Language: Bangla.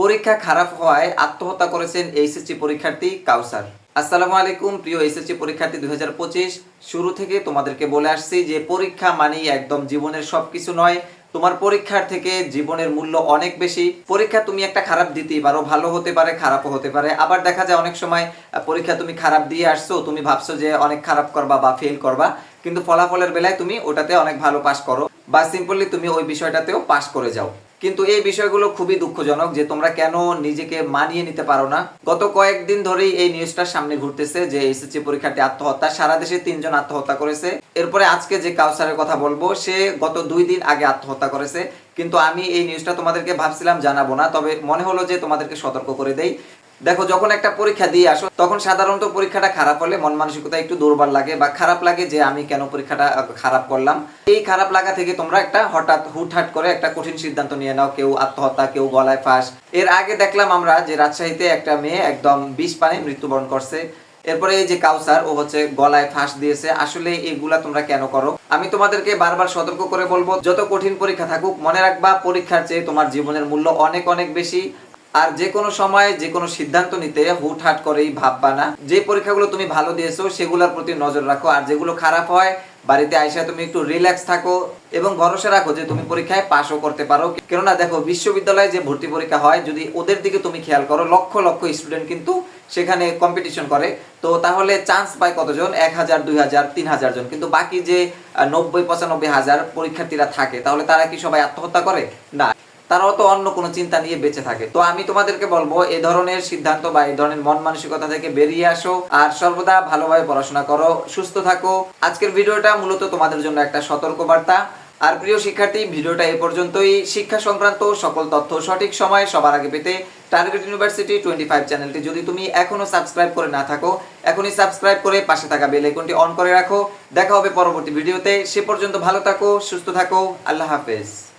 পরীক্ষা খারাপ হওয়ায় আত্মহত্যা করেছেন এইচএসসি পরীক্ষার্থী কাউসার। আসসালামু আলাইকুম, প্রিয় এইচএসসি পরীক্ষার্থী দুই হাজার পঁচিশ। শুরু থেকে তোমাদেরকে বলে আসছি যে পরীক্ষা মানেই একদম জীবনের সবকিছু নয়, তোমার পরীক্ষার থেকে জীবনের মূল্য অনেক বেশি। পরীক্ষা তুমি একটা খারাপ দিতেই পারো, ভালো হতে পারে, খারাপও হতে পারে। আবার দেখা যায় অনেক সময় পরীক্ষা তুমি খারাপ দিয়ে আসছো, তুমি ভাবছ যে অনেক খারাপ করবা বা ফেল করবা, কিন্তু ফলাফলের বেলায় তুমি ওটাতে অনেক ভালো পাস করো বা সিম্পলি তুমি ওই বিষয়টাতেও পাস করে যাও। কিন্তু এই বিষয়গুলো খুবই দুঃখজনক যে তোমরা কেন নিজেকে মানিয়ে নিতে পারো না। গত কয়েকদিন ধরেই এই নিউজটা সামনে ঘুরতেছে যে এসএসসি পরীক্ষার্থী আত্মহত্যা, সারা দেশে তিনজন আত্মহত্যা করেছে। এরপরে আজকে যে কাউসারের কথা বলব, সে গত দুই দিন আগে আত্মহত্যা করেছে। কিন্তু আমি এই নিউজটা তোমাদেরকে ভাবছিলাম জানাব না, তবে মনে হলো যে তোমাদেরকে সতর্ক করে দেই। দেখো, যখন একটা পরীক্ষা দিয়ে আসো, তখন সাধারণত পরীক্ষাটা খারাপ হলে মন মানসিকতা একটু দুর্বল লাগে বা খারাপ লাগে যে আমি কেন পরীক্ষাটা খারাপ করলাম। এই খারাপ লাগা থেকে তোমরা একটা হঠাৎ, হুটহাট করে একটা কঠিন সিদ্ধান্ত নিয়ে নাও। কেউ আত্মহত্যা, কেউ গলায় ফাঁস। এর আগে দেখলাম আমরা যে রাজশাহীতে একটা মেয়ে একদম বিষ পানে মৃত্যুবরণ করছে। এরপরে এই যে কাউসার, ও হচ্ছে গলায় ফাঁস দিয়েছে। আসলে এগুলা তোমরা কেন করো? আমি তোমাদেরকে বারবার সতর্ক করে বলব, যত কঠিন পরীক্ষা থাকুক, মনে রাখবা, পরীক্ষার চেয়ে তোমার জীবনের মূল্য অনেক অনেক বেশি। আর যে কোনো সময়, যে কোনো সিদ্ধান্ত নিতে হুটহাট করেই ভাববা না। যে পরীক্ষাগুলো তুমি ভালো দিয়েছ, সেগুলোর প্রতি নজর রাখো। আর যেগুলো খারাপ হয়, বাড়িতে আইসা তুমি একটু রিল্যাক্স থাকো এবং ভরসা রাখো যে তুমি পরীক্ষায় পাশও করতে পারো। কেননা দেখো, বিশ্ববিদ্যালয়ে যে ভর্তি পরীক্ষা হয়, যদি ওদের দিকে তুমি খেয়াল করো, লক্ষ লক্ষ স্টুডেন্ট কিন্তু সেখানে কম্পিটিশন করে। তো তাহলে চান্স পায় কতজন? এক হাজার, দুই হাজার, তিন হাজার জন। কিন্তু বাকি যে নব্বই, পঁচানব্বই হাজার পরীক্ষার্থীরা থাকে, তাহলে তারা কি সবাই আত্মহত্যা করে? না। তারাও তো অন্য কোনো চিন্তা নিয়ে বেঁচে থাকে। তো আমি তোমাদেরকে বলব, এ ধরনের সিদ্ধান্ত বা এই ধরনের মন মানসিকতা থেকে বেরিয়ে আসো আর সর্বদা ভালোভাবে পড়াশোনা করো, সুস্থ থাকো। আজকের ভিডিওটা মূলত তোমাদের জন্য একটা সতর্ক বার্তা আর প্রিয় শিক্ষার্থী, ভিডিওটা এ পর্যন্তই। শিক্ষা সংক্রান্ত সকল তথ্য সঠিক সময়ে সবার আগে পেতে টার্গেট ইউনিভার্সিটি টোয়েন্টি ফাইভ চ্যানেলটি যদি তুমি এখনও সাবস্ক্রাইব করে না থাকো, এখনই সাবস্ক্রাইব করে পাশে থাকা বেল আইকনটি অন করে রাখো। দেখা হবে পরবর্তী ভিডিওতে। সে পর্যন্ত ভালো থাকো, সুস্থ থাকো। আল্লাহ হাফেজ।